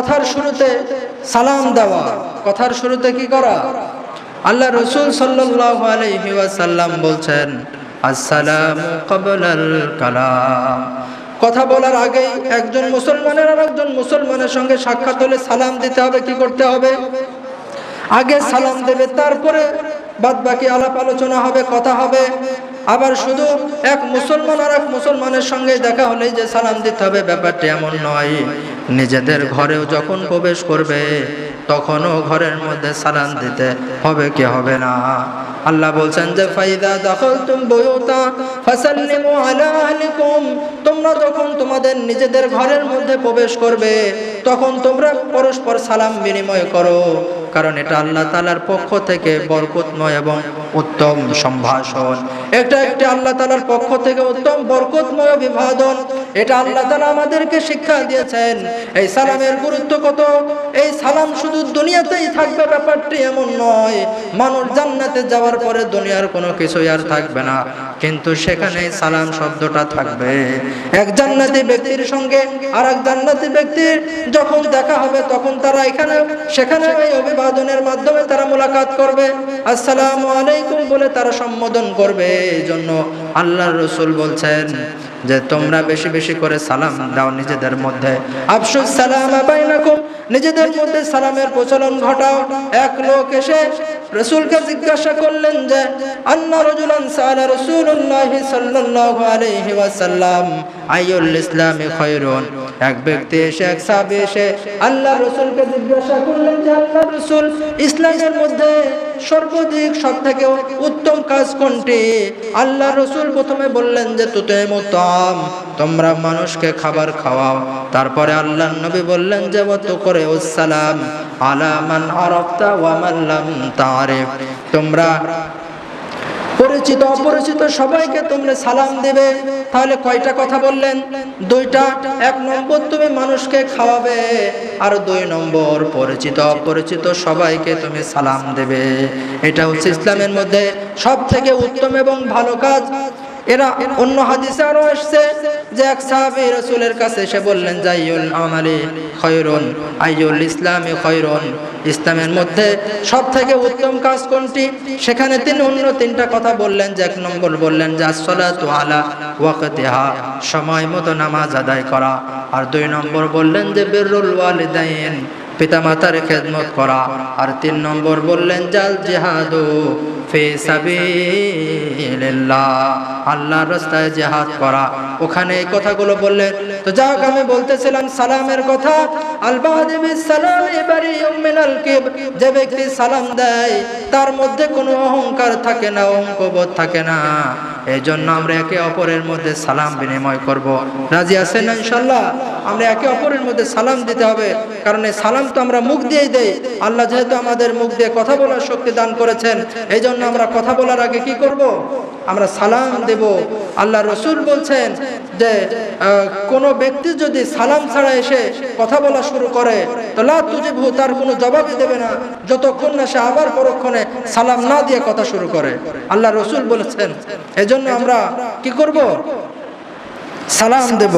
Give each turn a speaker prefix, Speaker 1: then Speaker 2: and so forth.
Speaker 1: কথার শুরুতে সালাম দেওয়া। কথার শুরুতে কি করা? আল্লাহ রসুল ওয়াসাল্লাম বলছেন কথা বলার আগে একজন মুসলমানের আর একজন মুসলমানের সঙ্গে সাক্ষাৎ হলে সালাম দিতে হবে, কি করতে হবে? আগে সালাম দেবে, তারপরে বাদ বাকি আলাপ আলোচনা হবে, কথা হবে। আবার শুধু এক মুসলমান আর এক মুসলমানের সঙ্গে দেখা হলেই যে সালাম দিতে হবে, ব্যাপারটি এমন নয়। নিজেদের ঘরেও যখন প্রবেশ করবে, তখনও ঘরের মধ্যে সালাম দিতে হবে কি হবে না। আল্লাহ বলছেন যে, ফাইদা দাখালতুম বুয়ুতা, ফাসাল্লিমু আলা আহলিকুম। তোমরা যখন তোমাদের নিজেদের ঘরের মধ্যে প্রবেশ করবে, তখন তোমরা পরস্পর সালাম বিনিময় করো। কারণ এটা আল্লাহ তালার পক্ষ থেকে বরকতময় এবং উত্তম সম্ভাষণ। এটা একটি আল্লাহ তালার পক্ষ থেকে উত্তম বরকতময় অভিবাদন এটা আল্লাহ তালা আমাদেরকে শিক্ষা দিয়েছেন। এই সালামের গুরুত্ব কত? এই সালাম শুধু দুনিয়াতেই থাকবে, ব্যাপারটি এমন নয়। মানুষ জান্নাতে যাওয়ার পরে দুনিয়ার কোনো কিছুই আর থাকবে না। কিন্তু সেখানে সালাম শব্দটা থাকবে। এক জান্নাতি ব্যক্তির সঙ্গে আর এক জান্নাতি ব্যক্তির যখন দেখা হবে, তখন তারা এখানে, সেখানে এই অভিবাদনের মাধ্যমে তারা মোলাকাত করবে। আসসালামু আলাইকুম বলে তারা সম্বোধন করবে। এই জন্য আল্লাহর রসুল বলছেন যে তোমরা বেশি বেশি করে সালাম দাও নিজেদের মধ্যে। আফসুস সালাম নিজেদের মধ্যে সালামের প্রচলন ঘটাও। এক লোক এসে রসুলকে জিজ্ঞাসা করলেন যে, আন্না রজুলান সালা রসুল্লাহ সাল্লাল্লাহু আলাইহি ওয়াসাল্লাম আইউল ইসলামি খৈরুন এক ব্যক্তি এসে, এক সাহাবী এসে আল্লাহ রসুলকে জিজ্ঞাসা করলেন যে আল্লাহ রসুল ইসলামের মধ্যে সর্বাধিক সব থেকে উত্তম কাজ কোনটি? আল্লাহ রসুল প্রথমে বললেন যে, তুতে মোতাম, তোমরা মানুষকে খাবার খাওয়াও। তারপরে আল্লাহ নবী বললেন যে মত করে সালাম আলামান আরফতা ওয়ামাল্লাম তারে তোমরা পরিচিত অপরিচিত সবাইকে তোমরা সালাম দেবে। তাহলে কয়টা কথা বললেন? দুইটা। এক নম্বর তুমি মানুষকে খাওয়াবে, আর দুই নম্বর পরিচিত অপরিচিত সবাইকে তুমি সালাম দেবে। এটা হচ্ছে ইসলামের মধ্যে সব থেকে উত্তম এবং ভালো কাজ। এরা অন্য হাদিসে আরও এসছে যে এক সাহাবী রাসূলের কাছে এসে বললেন জাইউল আমালি খয়রুন আইউল ইসলামি খয়রুন। ইসলামের মধ্যে সব থেকে উত্তম কাজ কোনটি? সেখানে তিনি অন্য তিনটা কথা বললেন, যে এক নম্বর বললেন যে, আসসালাতু আলা ওয়াকতিহা, সময় মতো নামাজ আদায় করা। আর দুই নম্বর বললেন যে বিররুল ওয়ালিদাইন, পিতামাতার খেদমত করা। আর তিন নম্বর বললেন, জাল জিহাদু আল্লাহর রাস্তায় করা। ওখানে এই কথাগুলো বললেন, তো যাক আমি বলতেছিলাম সালামের কথা। যে ব্যক্তি সালাম দেয়, তার মধ্যে কোনো অহংকার থাকে না থাকে না। এই জন্য আমরা একে অপরের মধ্যে সালাম বিনিময় করব। রাজি আছেন ইনশাল্লাহ আমরা একে অপরের মধ্যে সালাম দিতে হবে। কারণ এই সালাম তো আমরা মুখ দিয়েই দেই। আল্লাহ যেহেতু আমাদের মুখ দিয়ে কথা বলার শক্তি দান করেছেন এই জন্য আমরা কথা বলার আগে কি করব? আমরা সালাম দেব। আল্লাহ রসুল বলছেন যে কোনো ব্যক্তি যদি সালাম ছাড়া এসে কথা বলা শুরু করে, তো লা তুজিবহু, তার কোনো জবাবই দেবে না। যতক্ষণ না সে আবার পরক্ষণে সালাম না দিয়ে কথা শুরু করে। আল্লাহ রসুল বলেছেন, এজন্য আমরা কি করব? সালাম দেব।